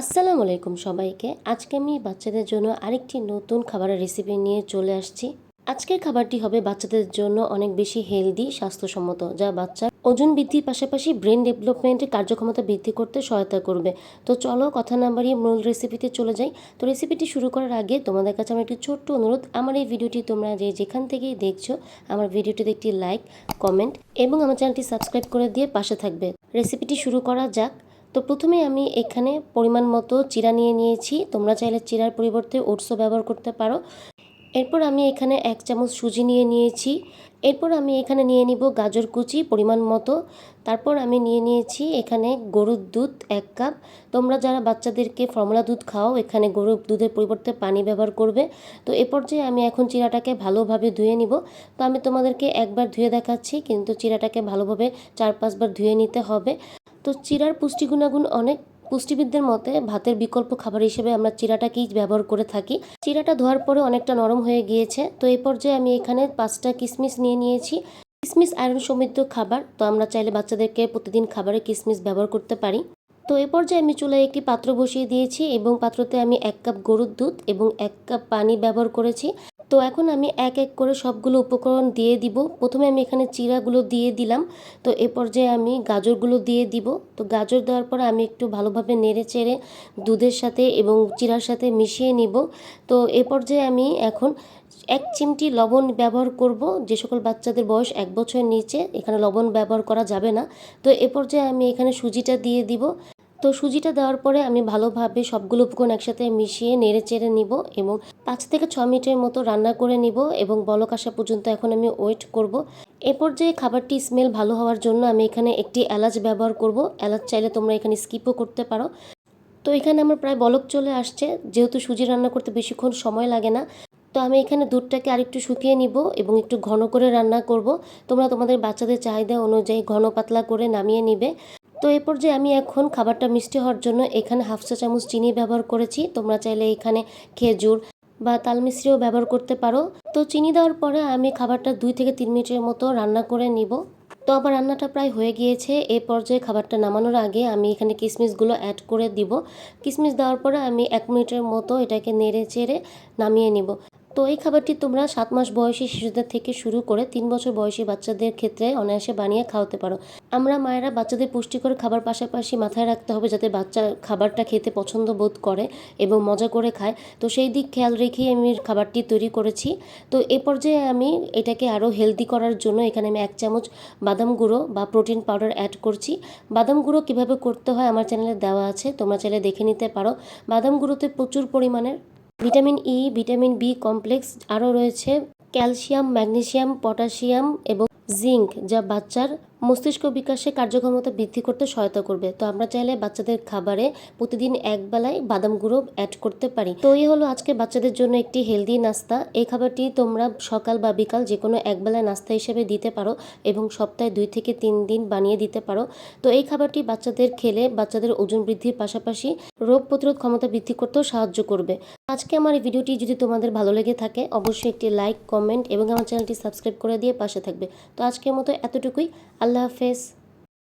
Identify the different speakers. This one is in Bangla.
Speaker 1: আসসালামু আলাইকুম সবাইকে। আজকে আমি বাচ্চাদের জন্য আরেকটি নতুন খাবারের রেসিপি নিয়ে চলে আসছি। আজকের খাবারটি হবে বাচ্চাদের জন্য অনেক বেশি হেলদি স্বাস্থ্যসম্মত, যা বাচ্চার ওজন বৃদ্ধির পাশাপাশি ব্রেন ডেভেলপমেন্টের কার্যক্ষমতা বৃদ্ধি করতে সহায়তা করবে। তো চলো কথা না বাড়িয়ে মূল রেসিপিতে চলে যাই। তো রেসিপিটি শুরু করার আগে তোমাদের কাছে আমার একটি ছোট্ট অনুরোধ। আমার এই ভিডিওটি তোমরা যে যেখান থেকেই দেখছ, আমার ভিডিওটিতে একটি লাইক কমেন্ট এবং আমার চ্যানেলটি সাবস্ক্রাইব করে দিয়ে পাশে থাকবে। রেসিপিটি শুরু করা যাক। তো প্রথমে আমি এখানে পরিমাণ মতো চিরা নিয়ে নিয়েছি। তোমরা চাইলে চিরার পরিবর্তে ওটসও ব্যবহার করতে পারো। এরপর আমি এখানে এক চামচ সুজি নিয়ে নিয়েছি। এরপর আমি এখানে নিয়ে নিব গাজর কুচি পরিমাণ মতো। তারপর আমি নিয়ে নিয়েছি এখানে গরুর দুধ এক কাপ। তোমরা যারা বাচ্চাদেরকে ফর্মুলা দুধ খাও, এখানে গরুর দুধের পরিবর্তে পানি ব্যবহার করবে। তো এ পর্যায়ে আমি এখন চিরাটাকে ভালোভাবে ধুয়ে নিব। তো আমি তোমাদেরকে একবার ধুয়ে দেখাচ্ছি, কিন্তু চিরাটাকে ভালোভাবে চার পাঁচবার ধুয়ে নিতে হবে। তো চিরার পুষ্টি গুণাগুণ অনেক পুষ্টিবিদদের মতে ভাতের বিকল্প খাবার হিসেবে আমরা চিরাটাকেই ব্যবহার করে থাকি। চিরাটা ধোয়ার পরে অনেকটা নরম হয়ে গিয়েছে। তো এই পর্যায়ে আমি এখানে পাঁচটা কিশমিশ নিয়ে নিয়েছি। কিশমিশ আয়রন সমৃদ্ধ খাবার, তো আমরা চাইলে বাচ্চাদেরকে প্রতিদিন খাবারে কিশমিশ ব্যবহার করতে পারি। তো এ পর্যায়ে আমি চুলায় একটি পাত্র বসিয়ে দিয়েছি এবং পাত্রতে আমি এক কাপ গরুর দুধ এবং এক কাপ পানি ব্যবহার করেছি। তো এখন আমি এক এক করে সবগুলো উপকরণ দিয়ে দিব। প্রথমে আমি এখানে চিরাগুলো দিয়ে দিলাম। তো এ পর্যায়ে আমি গাজরগুলো দিয়ে দিব। তো গাজর দেওয়ার পর আমি একটু ভালোভাবে নেড়ে চেড়ে দুধের সাথে এবং চিরার সাথে মিশিয়ে নিব। তো এ পর্যায়ে আমি এখন এক চিমটি লবণ ব্যবহার করব। যে সকল বাচ্চাদের বয়স এক বছরের নিচে এখানে লবণ ব্যবহার করা যাবে না। তো এ পর্যায়ে আমি এখানে সুজিটা দিয়ে দিব। তো সুজিটা দেওয়ার পরে আমি ভালোভাবে সবগুলো উপকরণ একসাথে মিশিয়ে নেড়ে চেড়ে নিব এবং পাঁচ থেকে ছ মিনিটের মতো রান্না করে নিব এবং বলক আসা পর্যন্ত এখন আমি ওয়েট করব। এরপর যে খাবারটি স্মেল ভালো হওয়ার জন্য আমি এখানে একটি এলাচ ব্যবহার করব। এলাচ চাইলে তোমরা এখানে স্কিপও করতে পারো। তো এখানে আমার প্রায় বলক চলে আসছে। যেহেতু সুজি রান্না করতে বেশিক্ষণ সময় লাগে না, তো আমি এখানে দুধটাকে আরেকটু শুকিয়ে নিব এবং একটু ঘন করে রান্না করব। তোমরা তোমাদের বাচ্চাদের চাহিদা অনুযায়ী ঘন পাতলা করে নামিয়ে নিবে। তো এ পর্যায়ে আমি এখন খাবারটা মিষ্টি হওয়ার জন্য এখানে হাফ চা চামচ চিনি ব্যবহার করেছি। তোমরা চাইলে এখানে খেজুর বা তাল মিশ্রিও ব্যবহার করতে পারো। তো চিনি দেওয়ার পরে আমি খাবারটা দুই থেকে তিন মিনিটের মতো রান্না করে নিব। তো আমার রান্নাটা প্রায় হয়ে গিয়েছে। এ পর্যায়ে খাবারটা নামানোর আগে আমি এখানে কিশমিশগুলো অ্যাড করে দিব। কিশমিশ দেওয়ার পরে আমি এক মিনিটের মতো এটাকে নেড়ে চেড়ে নামিয়ে নিব। তো এই খাবারটি তোমরা সাত মাস বয়সী শিশুদের থেকে শুরু করে তিন বছর বয়সী বাচ্চাদের ক্ষেত্রে অনায়াসে বানিয়ে খাওয়াতে পারো। আমরা মায়েরা বাচ্চাদের পুষ্টিকর খাবার পাশাপাশি মাথায় রাখতে হবে যাতে বাচ্চা খাবারটা খেতে পছন্দ বোধ করে এবং মজা করে খায়। তো সেই দিক খেয়াল রেখেই আমি খাবারটি তৈরি করেছি। তো এ পর্যায়ে আমি এটাকে আরও হেলদি করার জন্য এখানে আমি এক চামচ বাদাম গুঁড়ো বা প্রোটিন পাউডার অ্যাড করছি। বাদাম গুঁড়ো কীভাবে করতে হয় আমার চ্যানেলে দেওয়া আছে, তোমরা চাইলে দেখে নিতে পারো। বাদাম গুঁড়োতে প্রচুর পরিমাণের vitamin E vitamin B complex আরও রয়েছে ক্যালসিয়াম ম্যাগনেসিয়াম পটাশিয়াম এবং জিঙ্ক যা বাচ্চার মস্তিষ্ক বিকাশে কার্যক্ষমতা বৃদ্ধি করতে সহায়তা করবে। তো আমরা চাইলে বাচ্চাদের খাবারে প্রতিদিন এক বেলায় বাদাম গুঁড়ো অ্যাড করতে পারি। তো এই হলো আজকে বাচ্চাদের জন্য একটি হেলদি নাস্তা। এই খাবারটি তোমরা সকাল বা বিকাল যে কোনো এক বেলায় নাস্তা হিসেবে দিতে পারো এবং সপ্তাহে দুই থেকে তিন দিন বানিয়ে দিতে পারো। তো এই খাবারটি বাচ্চাদের খেলে বাচ্চাদের ওজন বৃদ্ধির পাশাপাশি রোগ প্রতিরোধ ক্ষমতা বৃদ্ধি করতেও সাহায্য করবে। আজকে আমার এই ভিডিওটি যদি তোমাদের ভালো লেগে থাকে, অবশ্যই একটি লাইক কমেন্ট এবং আমার চ্যানেলটি সাবস্ক্রাইব করে দিয়ে পাশে থাকবে। তো আজকের মতো এতটুকুই। আল্লাহ হাফেজ।